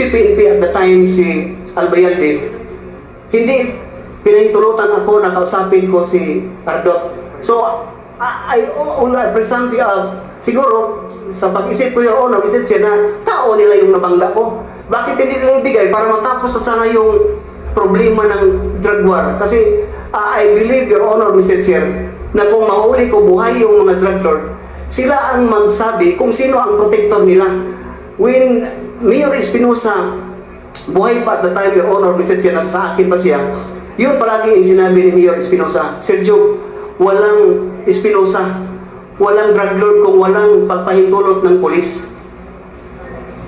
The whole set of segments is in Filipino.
chief PNP at the time si Albayalde, hindi pinahintulutan ako na kausapin ko si Ardot. So, I, I una, present uh, siguro, sa pag-isip ko yung honor, isip siya na tao nila yung nabangga ko. Bakit hindi nila ibigay para matapos na sana yung problema ng drug war? Kasi uh, I believe, Your Honor, Mr. Chair, na kung mahuli ko buhay yung mga drug lord, sila ang magsabi kung sino ang protector nila. When Mayor Espinosa, buhay pa at the time, Your Honor, Mr. Chair, nasa akin pa siya, yun palagi yung sinabi ni Mayor Espinosa, Sergio, walang Espinosa, walang drug lord kung walang pagpahintulot ng polis.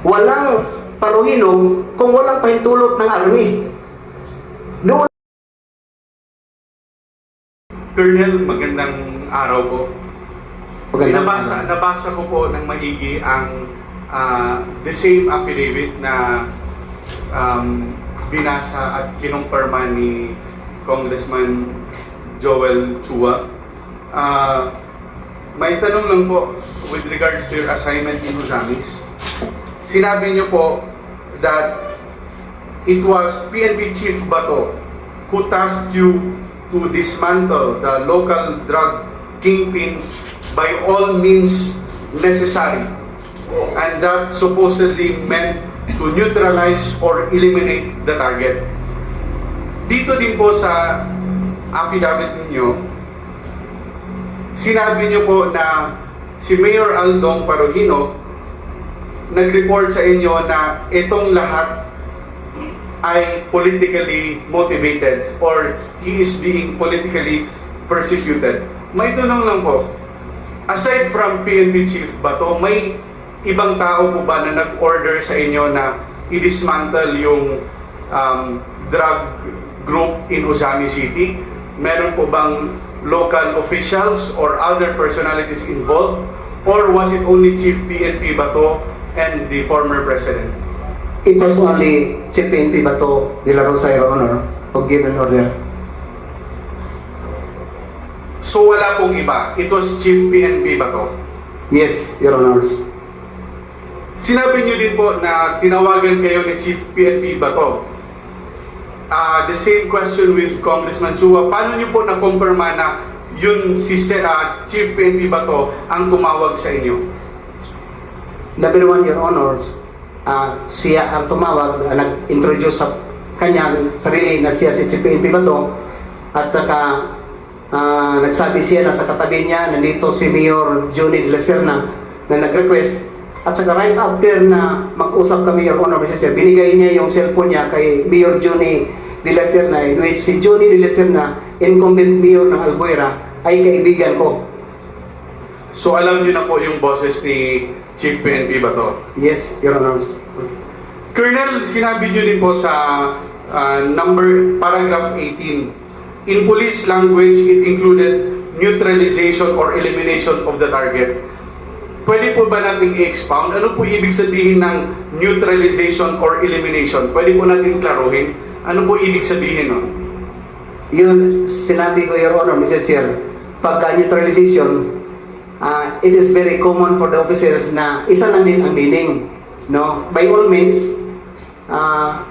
Walang paruhino kung walang pahintulot ng army. Doon Colonel, magandang araw po. Nabasa, nabasa ko po ng maigi ang ah, the same affidavit na um, binasa at kinumpirma ni Congressman Joel Chua. Ah, may tanong lang po with regards to your assignment in Usamis. Sinabi niyo po that it was PNP Chief Bato who tasked you to dismantle the local drug kingpin by all means necessary. And that supposedly meant to neutralize or eliminate the target. Dito din po sa affidavit ninyo, sinabi niyo po na si Mayor Aldong Paruhino nag-report sa inyo na itong lahat ay politically motivated or he is being politically persecuted. May tanong lang po, aside from PNP Chief Bato, may ibang tao po ba na nag-order sa inyo na i-dismantle yung um, drug group in Ozami City? Meron po bang local officials or other personalities involved? Or was it only Chief PNP Bato and the former president? It was only Chief PNP Bato de la Rosa, Your Honor, who gave an order. So wala pong iba. It was Chief PNP ba to? Yes, Your Honors. Sinabi niyo din po na tinawagan kayo ni Chief PNP ba to? Ah, the same question with Congressman Chua. Paano niyo po na-confirma na yun si ah, Chief PNP ba to ang tumawag sa inyo? Number one, Your Honors, ah, siya ang tumawag, ah, nag-introduce sa kanyang sarili na siya si Chief PNP Bato at saka ah, nagsabi siya na sa katabi niya, nandito si Mayor Johnny de la na nag-request at saka right after na mag-usap kami, Honor, Mr. Chair, binigay niya yung cellphone niya kay Mayor Johnny de la Serna in which si Johnny de la Serna, incumbent mayor ng Albuera, ay kaibigan ko. So alam niyo na po yung boses ni Chief PNP ba to? Yes, Your Honors. Colonel, sinabi niyo din po sa ah, number paragraph 18. In police language, it included neutralization or elimination of the target. Pwede po ba nating i-expound? Ano po ibig sabihin ng neutralization or elimination? Pwede po natin klaruhin? Ano po ibig sabihin nun? Yun, sinabi ko, Your Honor, Mr. Chair, pagka neutralization, ah, it is very common for the officers na isa lang din ang meaning. No? By all means, ah,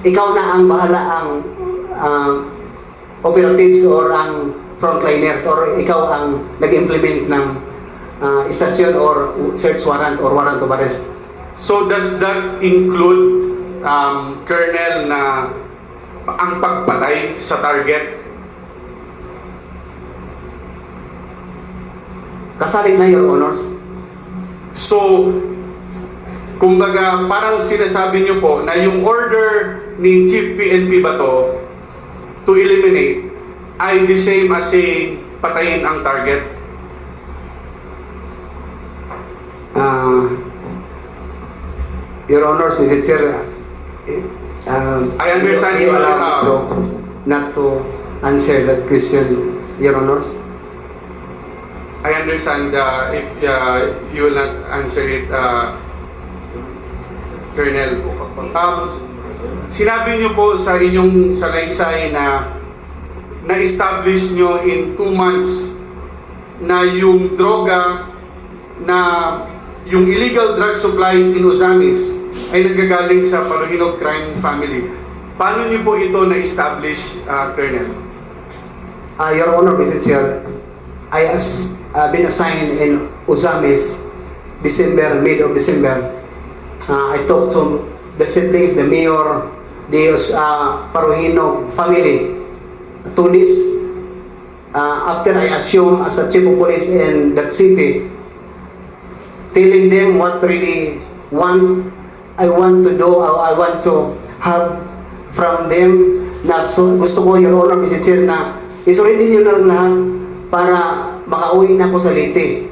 ikaw na ang bahala ang ah, operatives or ang frontliners or ikaw ang nag-implement ng ah, istasyon or search warrant or warrant of arrest. So does that include, um, Colonel, na ang pagpatay sa target? Kasali na, Your Honors. So, kumbaga, parang sinasabi niyo po na yung order ni Chief PNP ba to to eliminate ay the same as saying patayin ang target? Uh, Your Honors, Mr. Chair, eh, um, I understand you, you allow me allow- to, not to answer that question, Your Honors. I understand uh, if uh, you will not answer it, uh, Colonel. Um, sinabi niyo po sa inyong salaysay na na-establish nyo in two months na yung droga na yung illegal drug supply in Ozamis ay nagagaling sa Paluhinog crime family. Paano niyo po ito na-establish, uh, Colonel? Uh, Your Honor, Mr. Chair, I has uh, been assigned in Uzamis, December, mid of December. Uh, I talked to the siblings, the mayor, the uh, Paruhino family. To this, uh, after I assume as a chief of police in that city, telling them what really want I want to do, I want to have from them na so, gusto ko yung honor, Mr. Chair, na isurrender nyo lang lahat para makauwi na ako sa Leyte.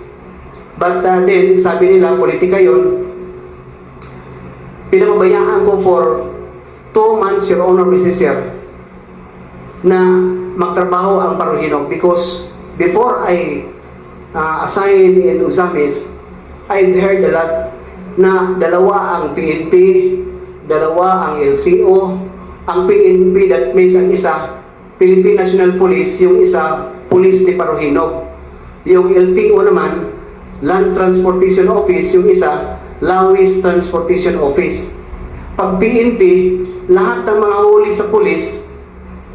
But uh, then, sabi nila, politika yun, pinababayaan ko for two months, Your Honor, Mr. Chair, na magtrabaho ang Paruhinog because before I uh, assigned in Uzamis, I've heard a lot na dalawa ang PNP, dalawa ang LTO, ang PNP that means ang isa, Philippine National Police, yung isa, Police ni Paruhinog. Yung LTO naman, Land Transportation Office, yung isa, Lawis Transportation Office. Pag PNP, lahat ng mga huli sa police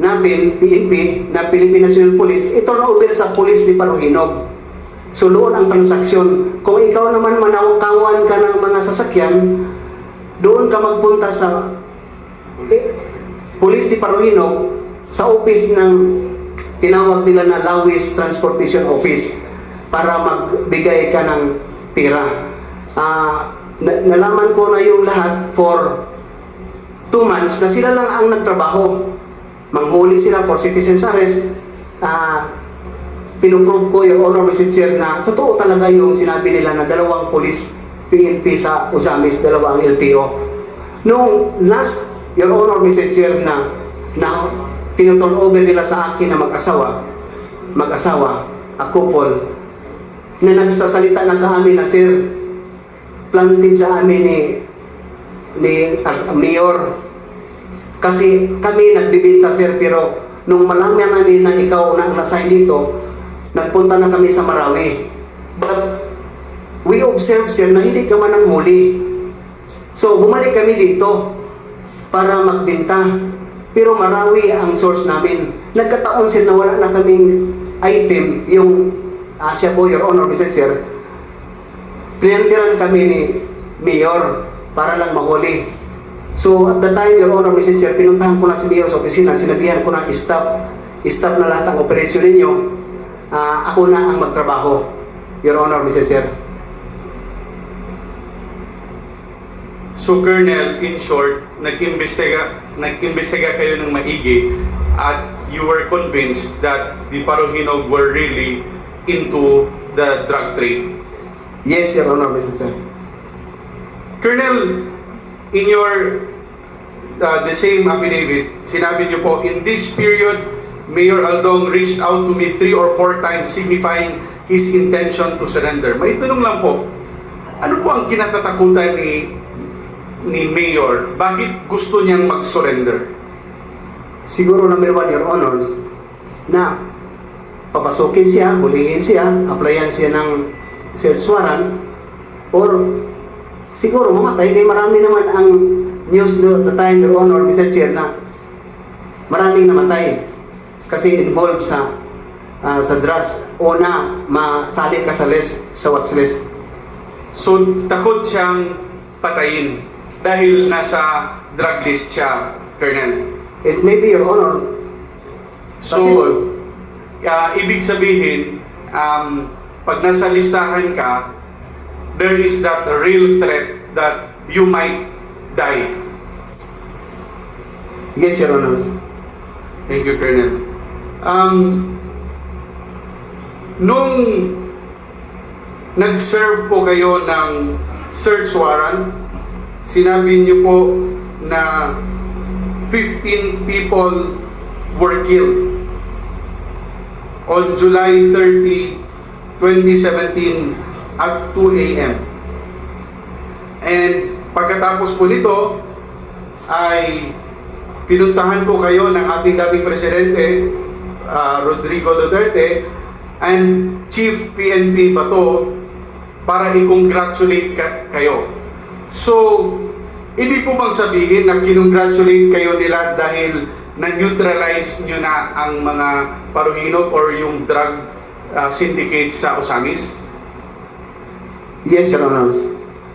natin, PNP, na Philippine National Police, ito na over sa police ni Paruhinog. So doon ang transaksyon. Kung ikaw naman manawkawan ka ng mga sasakyan, doon ka magpunta sa eh, Police ni Paruhino sa office ng tinawag nila na Lawis Transportation Office para magbigay ka ng pira. Na- nalaman ko na yung lahat for two months na sila lang ang nagtrabaho. Manghuli sila for citizen's arrest. Ah, pinuprove ko yung Honor Mr. Chair na totoo talaga yung sinabi nila na dalawang police PNP sa Usamis, dalawa ang LTO. Nung last, Your Honor Mr. Chair na, na tinuturn over nila sa akin na mag-asawa, mag-asawa, a couple, na nagsasalita na sa amin na, Sir, planted sa amin ni, ni ah, Mayor, kasi kami nagbibinta sir pero nung malaman namin na ikaw na nasay dito, nagpunta na kami sa Marawi. But we observe sir na hindi ka man ang huli. So bumalik kami dito para magbinta. Pero Marawi ang source namin. Nagkataon sir na wala na kaming item, yung Asia po, Your Honor, Mr. Sir, pinantiran kami ni Mayor para lang mahuli. So at the time, Your Honor, Mr. Chair, pinuntahan ko na si Mayor sa opisina, sinabihan ko na stop, stop na lahat ang operasyon ninyo. Ah, ako na ang magtrabaho, Your Honor, Mr. Chair. So, Colonel, in short, nag-imbestiga, nag-imbestiga kayo ng maigi at you were convinced that the Paruhinog were really into the drug trade. Yes, Your Honor, Mr. Chair. Colonel, in your uh, the same affidavit, sinabi niyo po, in this period, Mayor Aldong reached out to me three or four times signifying his intention to surrender. May tanong lang po, ano po ang kinatatakutan ni ni Mayor? Bakit gusto niyang mag-surrender? Siguro number one, Your Honors, na papasukin siya, hulihin siya, applyan siya ng search warrant, or siguro mamatay. Kaya marami naman ang news no, at the time, Your Honor, Mr. Chair, na maraming namatay kasi involved sa ah, sa drugs o na masali ka sa list, sa watch list. So, takot siyang patayin dahil nasa drug list siya, Colonel. It may be, Your Honor, So, uh, ibig sabihin, um, pag nasa listahan ka, there is that real threat that you might die. yes, Your Honors. Thank you, Colonel. Um, nung nag-serve po kayo ng search warrant, sinabi niyo po na 15 people were killed on July 30, 2017 at 2 a.m. And pagkatapos po nito ay pinuntahan po kayo ng ating dating presidente ah, Rodrigo Duterte and Chief PNP Bato para i-congratulate ka- kayo. So, ibig po bang sabihin na kinongratulate kayo nila dahil na-neutralize nyo na ang mga paruhinot or yung drug uh, syndicate sa Osamis? Yes, Your Honor.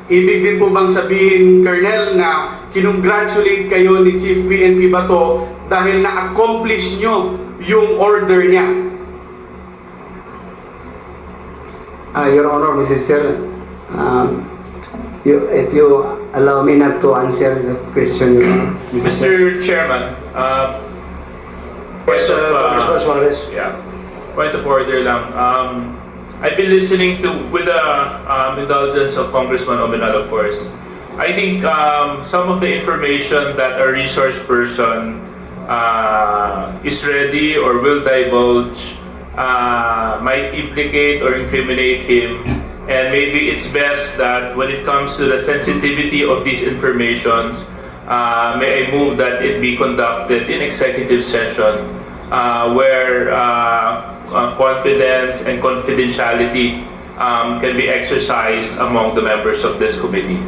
Ibig din po bang sabihin, Colonel, na kinongratulate kayo ni Chief PNP Bato dahil na-accomplish nyo yung order niya? Uh, Your Honor, Mrs. Chair, um, you, if you allow me not to answer the question, Your Honor. Mrs. Chair. Mr. Chairman, uh, point Yes, of, uh, Congressman uh, Suarez. yeah, point of order lang. Um, I've been listening to, with the um, indulgence of Congressman Omenal, of course. I think um, some of the information that a resource person uh, is ready or will divulge uh, might implicate or incriminate him. And maybe it's best that when it comes to the sensitivity of these informations, uh, may I move that it be conducted in executive session uh, where uh, uh, confidence and confidentiality um, can be exercised among the members of this committee.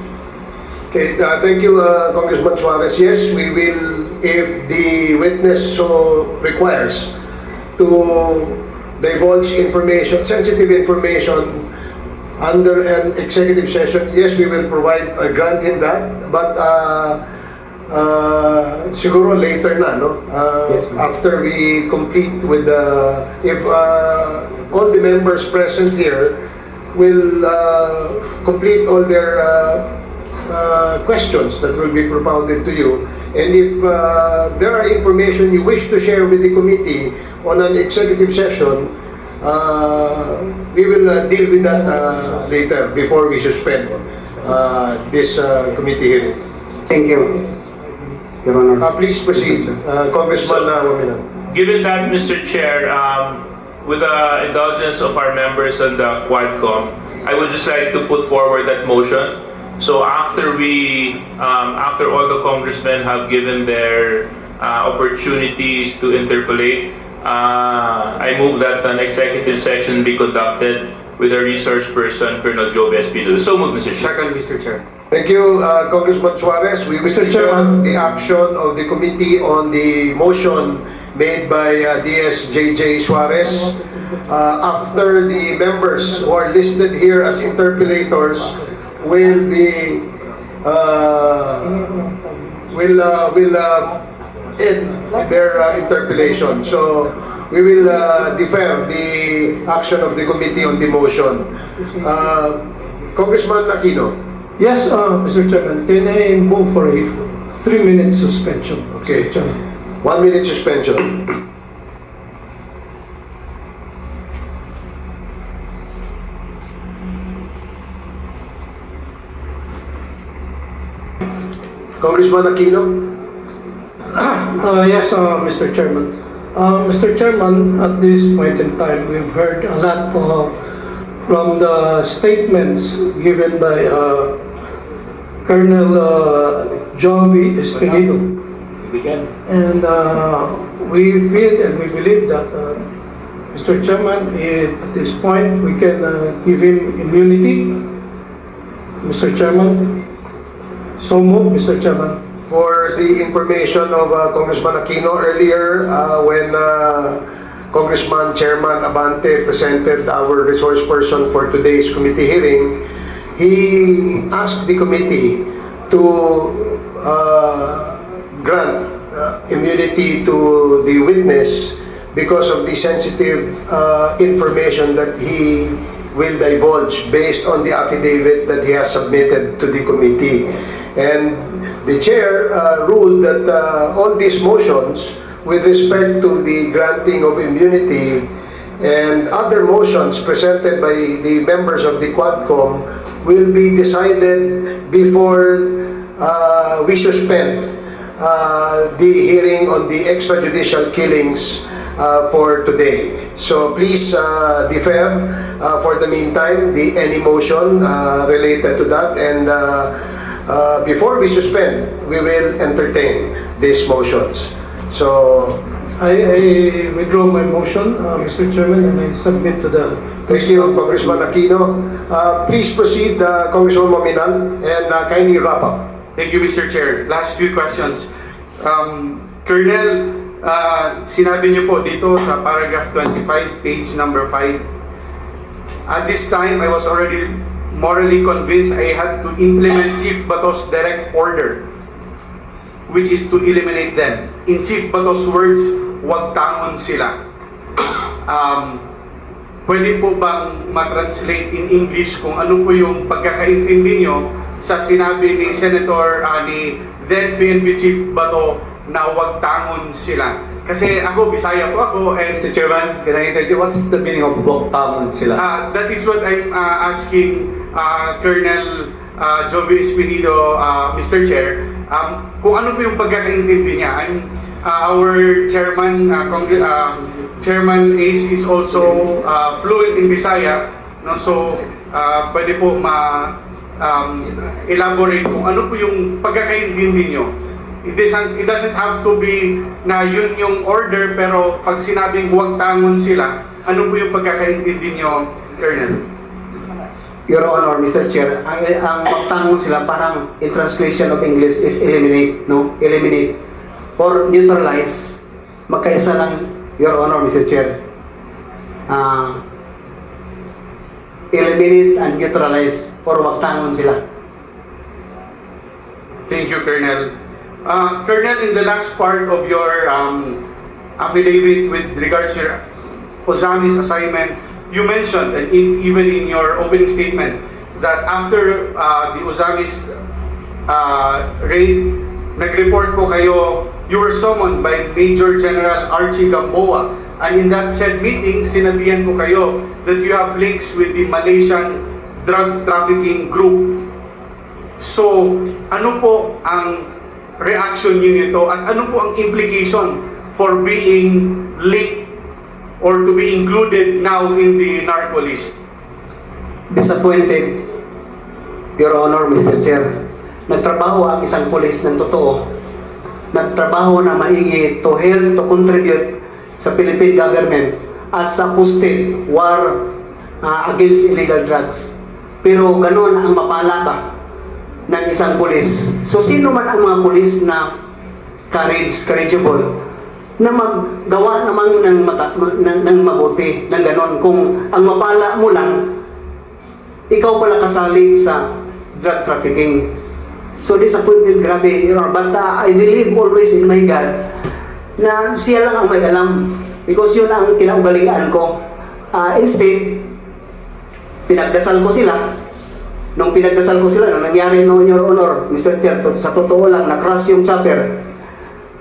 Okay, uh, thank you, uh, Congressman Suarez. Yes, we will, if the witness so requires, to divulge information, sensitive information under an executive session, yes, we will provide, uh, grant him that, but uh, uh, siguro later na, no? Uh, Yes, after we complete with the, if uh, all the members present here will uh, complete all their uh, uh, questions that will be propounded to you. And if uh, there are information you wish to share with the committee on an executive session, uh, we will uh, deal with that uh, later before we suspend uh, this uh, committee hearing. Thank you, Your Honor. Uh, please proceed, uh, Congressman uh, Wamina. Given that, Mr. Chair, um, with the indulgence of our members and the Quadcom, I would just like to put forward that motion. So after we, um, after all the congressmen have given their uh, opportunities to interpolate, uh, I move that an executive session be conducted with a resource person, Colonel Joe Espinosa. So move, Mr. Chair. Second, Mr. Chair. Thank you, uh, Congressman Suarez. We will Mr. Chairman. the action of the committee on the motion made by uh, DSJJ Suarez. Uh, After the members who are listed here as interpelators will be, uh, will, uh, will uh, end their uh, interpellation. So we will uh, defer the action of the committee on the motion. Uh, Congressman Aquino. Yes, uh, Mr. Chairman, can I move for a three-minute suspension? Mr. Okay. Chairman? One minute suspension. Congressman Aquino? Uh, yes, uh, Mr. Chairman. Uh, Mr. Chairman, at this point in time, we've heard a lot uh, from the statements given by uh, Colonel uh, John B. Espinido. And uh, we feel and we believe that, uh, Mr. Chairman, if at this point, we can uh, give him immunity. Mr. Chairman, so move, Mr. Chairman. For the information of uh, Congressman Aquino earlier, uh, when uh, Congressman Chairman Abante presented our resource person for today's committee hearing, he asked the committee to uh, grant uh, immunity to the witness because of the sensitive uh, information that he will divulge based on the affidavit that he has submitted to the committee. And the chair uh, ruled that uh, all these motions with respect to the granting of immunity and other motions presented by the members of the Quadcom will be decided before uh, we suspend uh, the hearing on the extrajudicial killings uh, for today. So please uh, defer uh, for the meantime the any motion uh, related to that and uh, uh, before we suspend we will entertain these motions. So I, I withdraw my motion, uh, Mr. Chairman, and I submit to the... Thank you, Congressman Aquino. Uh, Please proceed, uh, Congressman Maminal, and uh, kindly wrap up. Thank you, Mr. Chair. Last few questions. Um, Colonel, uh, sinabi niyo po dito sa paragraph 25, page number 5, At this time, I was already morally convinced I had to implement Chief Bato's direct order, which is to eliminate them. In Chief Bato's words, wag tangon sila. Um, pwede po bang matranslate in English kung ano po yung pagkakaintindi nyo sa sinabi ni Senator, ah, ni then PNP Chief Bato na wag tangon sila? Kasi ako, Bisaya po ako, and Mr. Chairman, can I interject? What's the meaning of Boktamon sila? Ah, that is what I'm uh, asking uh, Colonel uh, Jovi Espinido, uh, Mr. Chair, um, kung ano po yung pagkakaintindi niya. I'm, uh, our chairman, uh, uh, Chairman Ace is also uh, fluent in Bisaya, no? so uh, pwede po ma um, elaborate kung ano po yung pagkakaintindi niyo. It doesn't, it doesn't have to be na yun yung order, pero pag sinabing huwag tangon sila, ano po yung pagkakaintindi nyo, Colonel? Your Honor, Mr. Chair, ang, ang magtangon sila parang in translation of English is eliminate, no? Eliminate or neutralize. Magkaisa lang, Your Honor, Mr. Chair. Ah, eliminate and neutralize or magtangon sila. Thank you, Colonel. Uh, Colonel, in the last part of your um, affidavit with regards to Ozami's assignment, you mentioned, and in, even in your opening statement, that after uh, the Ozami's uh, raid, nag-report po kayo, you were summoned by Major General Archie Gamboa. And in that said meeting, sinabihan po kayo that you have links with the Malaysian drug trafficking group So, ano po ang reaction niyo nito at ano po ang implication for being linked or to be included now in the narco list? Disappointed, Your Honor, Mr. Chair. Nagtrabaho ang isang pulis ng totoo. Nagtrabaho na maigi to help, to contribute sa Philippine government as a posted war uh, against illegal drugs. Pero ganun ang mapala ba ng isang pulis. So sino man ang mga pulis na courage, courageable, na maggawa naman ng, mata, ng, ng mabuti, ng ganon. Kung ang mapala mo lang, ikaw pala kasali sa drug trafficking. So disappointed, grabe. But uh, I believe always in my God na siya lang ang may alam. Because yun ang kinaugalian ko. Uh, instead, pinagdasal ko sila. Nung pinagdasal ko sila, nung nangyari noon, Your Honor, Mr. Chair, to- sa totoo lang, na-crush yung chopper.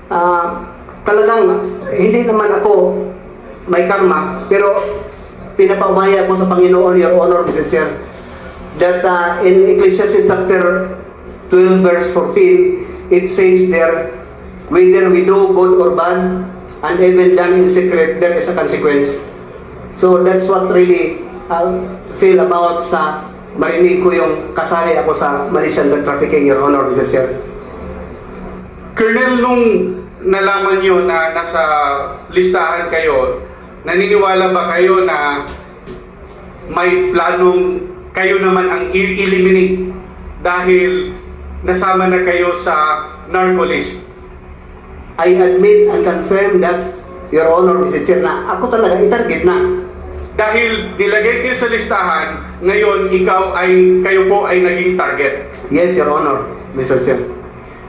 Ah, talagang, hindi naman ako may karma, pero pinapaubaya ko sa Panginoon, Your Honor, Mr. Chair, that uh, in Ecclesiastes chapter 12 verse 14, it says there, whether we do good or bad, and even done in secret, there is a consequence. So that's what really I feel about sa marinig ko yung kasali ako sa Malaysian drug trafficking, Your Honor, Mr. Chair. Colonel, nung nalaman nyo na nasa listahan kayo, naniniwala ba kayo na may planong kayo naman ang i-eliminate dahil nasama na kayo sa narco list? I admit and confirm that, Your Honor, Mr. Chair, na ako talaga itarget na. Dahil nilagay kayo sa listahan, ngayon ikaw ay kayo po ay naging target. Yes, Your Honor, Mr. Chair.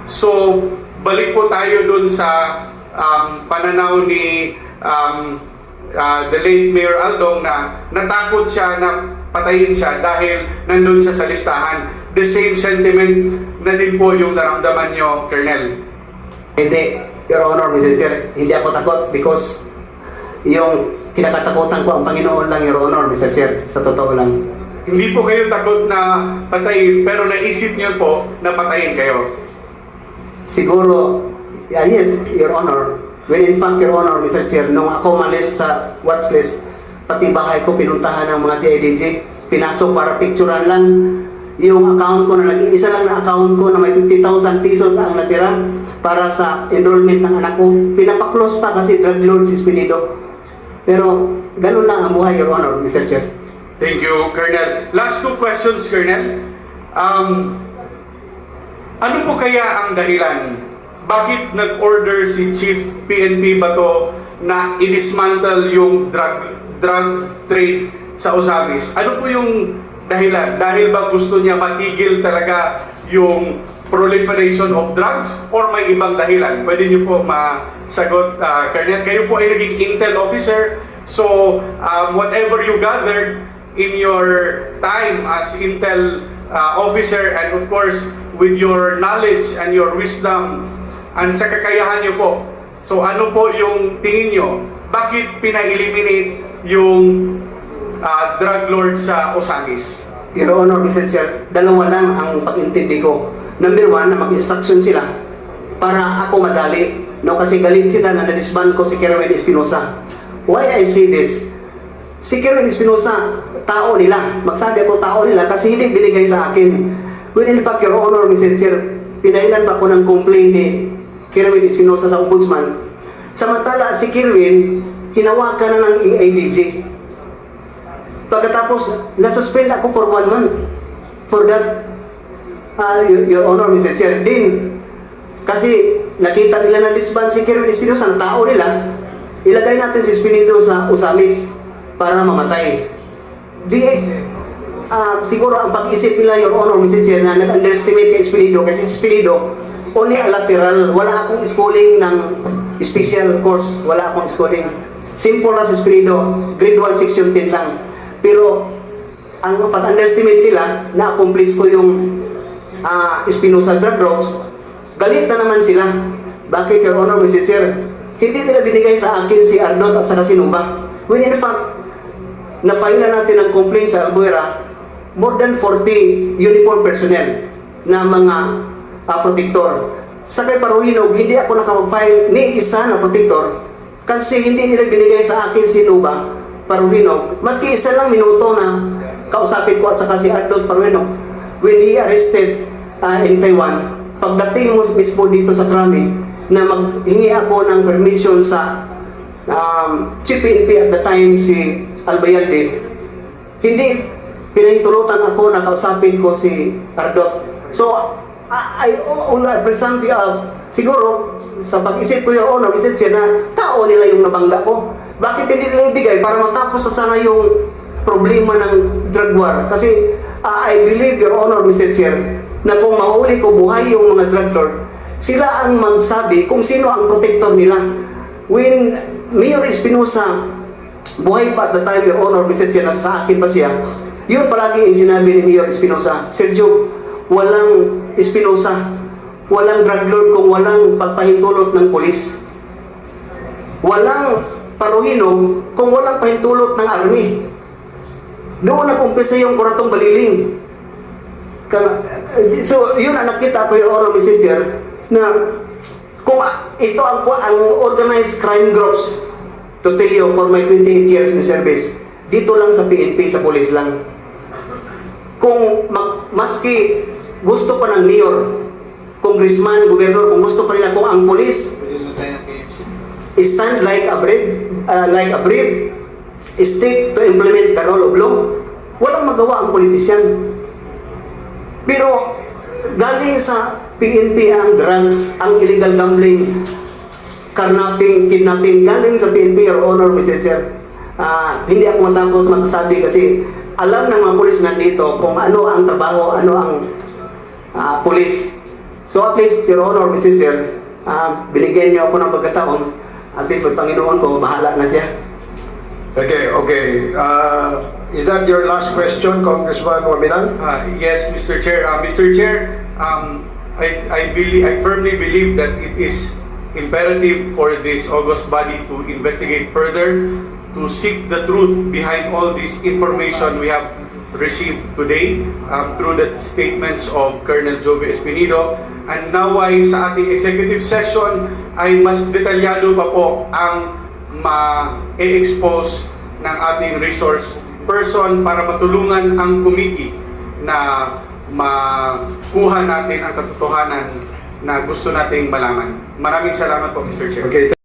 So, balik po tayo dun sa um, pananaw ni um, uh, the late Mayor Aldong na natakot siya na patayin siya dahil nandun siya sa listahan. The same sentiment na din po yung naramdaman nyo, Colonel. Hindi, Your Honor, Mr. Chair, hindi ako takot because yung kinakatakutan ko ang Panginoon lang, Your Honor, Mr. Chair, sa totoo lang. Hindi po kayo takot na patayin, pero naisip nyo po na patayin kayo. Siguro, yeah, yes, Your Honor, when in fact, Your Honor, Mr. Chair, nung ako malis sa watch list, pati bahay ko pinuntahan ng mga CIDG, pinasok para picturean lang. Yung account ko na naging isa lang na account ko na may 50,000 pesos ang natira para sa enrollment ng anak ko. Pinapaklose pa kasi drug lord si Espinido. Pero ganun lang ang buhay, Your Honor, Mr. Chair. Thank you, Colonel. Last two questions, Colonel. Um, ano po kaya ang dahilan? Bakit nag-order si Chief PNP Bato na i-dismantle yung drug, drug trade sa Osamis? Ano po yung dahilan? Dahil ba gusto niya matigil talaga yung proliferation of drugs or may ibang dahilan? Pwede niyo po masagot, uh, Colonel. Kayo po ay naging intel officer. So, um, whatever you gathered in your time as intel uh, officer and of course with your knowledge and your wisdom and sa kakayahan niyo po. So ano po yung tingin niyo? Bakit pina-eliminate yung uh, drug lord sa Osamis? Your Honor, Mr. Chair, dalawa lang ang pag-intindi ko. Number one, na mag-instruction sila para ako madali. No, kasi galit sila na na-disband ko si Kerwin Espinosa. Why I say this? Si Kerwin Espinosa, tao nila. Magsabi ako tao nila kasi hindi binigay sa akin. When in fact, Your Honor, Mr. Chair, pinailan pa ako ng complaint ni Kerwin Espinosa sa Ombudsman. Samantala, si Kerwin, hinawakan na ng AIDG. Pagkatapos, nasuspend ako for one month for that, uh, your, your Honor, Mr. Chair. Din, kasi nakita nila na disband si Kerwin Espinosa, ang tao nila, ilagay natin si Espinido sa Usamis para mamatay. Di, ah, siguro ang pag-isip nila, Your Honor, Mr. Chair, na nag-underestimate kay Espinido kasi si Espinido, only a lateral, wala akong schooling ng special course, wala akong schooling. Simple na si Espinido, grade 1, section 10 lang. Pero, ang pag-underestimate nila, na-accomplish ko yung ah, Espinosa drug drops, galit na naman sila. Bakit, Your Honor, Mr. Chair? Hindi nila binigay sa akin si Ardot at saka si Nuba. When in fact, na-file na natin ang complaint sa Albuera, more than 40 uniform personnel na mga ah, protector. Sa kay Paruhinog, hindi ako nakapag-file ni isa na protector kasi hindi nila binigay sa akin si Nuba Paruhinog. Maski isa lang minuto na kausapin ko at saka si Ardot Paruhinog when he arrested ah, in Taiwan. Pagdating mo mismo dito sa Krami, na maghingi ako ng permission sa um, Chief PNP at the time si Albayalde, hindi pinahintulutan ako na kausapin ko si Ardot. So, I, una present you out. Siguro, sa pag-isip ko yung honor, Mr. Chair, na tao nila yung nabangga ko. Bakit hindi nila ibigay para matapos sa sana yung problema ng drug war? Kasi uh, I believe, Your Honor, Mr. Chair, na kung mahuli ko buhay yung mga drug lord, sila ang magsabi kung sino ang protector nila. When Mayor Espinosa, buhay pa at the time, Your Honor, Mr. Chair, nasa akin pa siya, yun palagi yung sinabi ni Mayor Espinosa, Sergio, walang Espinosa, walang drug lord kung walang pagpahintulot ng polis. Walang paruhinog kung walang pahintulot ng army. Doon nag-umpisa yung kuratong baliling. Ka- So, yun ang nakita ko yung Mrs. Chair, na kung ito ang, ang organized crime groups, to tell you, for my 28 years in service, dito lang sa PNP, sa police lang. Kung mag, maski gusto pa ng mayor, congressman, gobernador, kung gusto pa nila, kung ang police stand like a brave, uh, like a brave stick to implement the rule of law, walang magawa ang politisyan. Pero galing sa PNP ang drugs, ang illegal gambling, carnapping, kidnapping, galing sa PNP, Your Honor, Mr. Sir. Ah, hindi ako matakot magsabi kasi alam ng mga pulis nandito kung ano ang trabaho, ano ang ah, pulis. So at least, Your Honor, Mr. Sir, ah, binigyan niyo ako ng pagkataon. At least, may Panginoon ko, bahala na siya. Okay, okay. Uh, is that your last question, Congressman Waminan? Uh, yes, Mr. Chair. Uh, Mr. Chair, um, I, I, believe, I firmly believe that it is imperative for this August body to investigate further, to seek the truth behind all this information we have received today um, through the statements of Colonel Jovi Espinido. And now ay sa ating executive session ay mas detalyado pa po ang ma-expose ng ating resource person para matulungan ang committee na makuha natin ang katotohanan na gusto nating malaman. Maraming salamat po, Mr. Chair. Okay,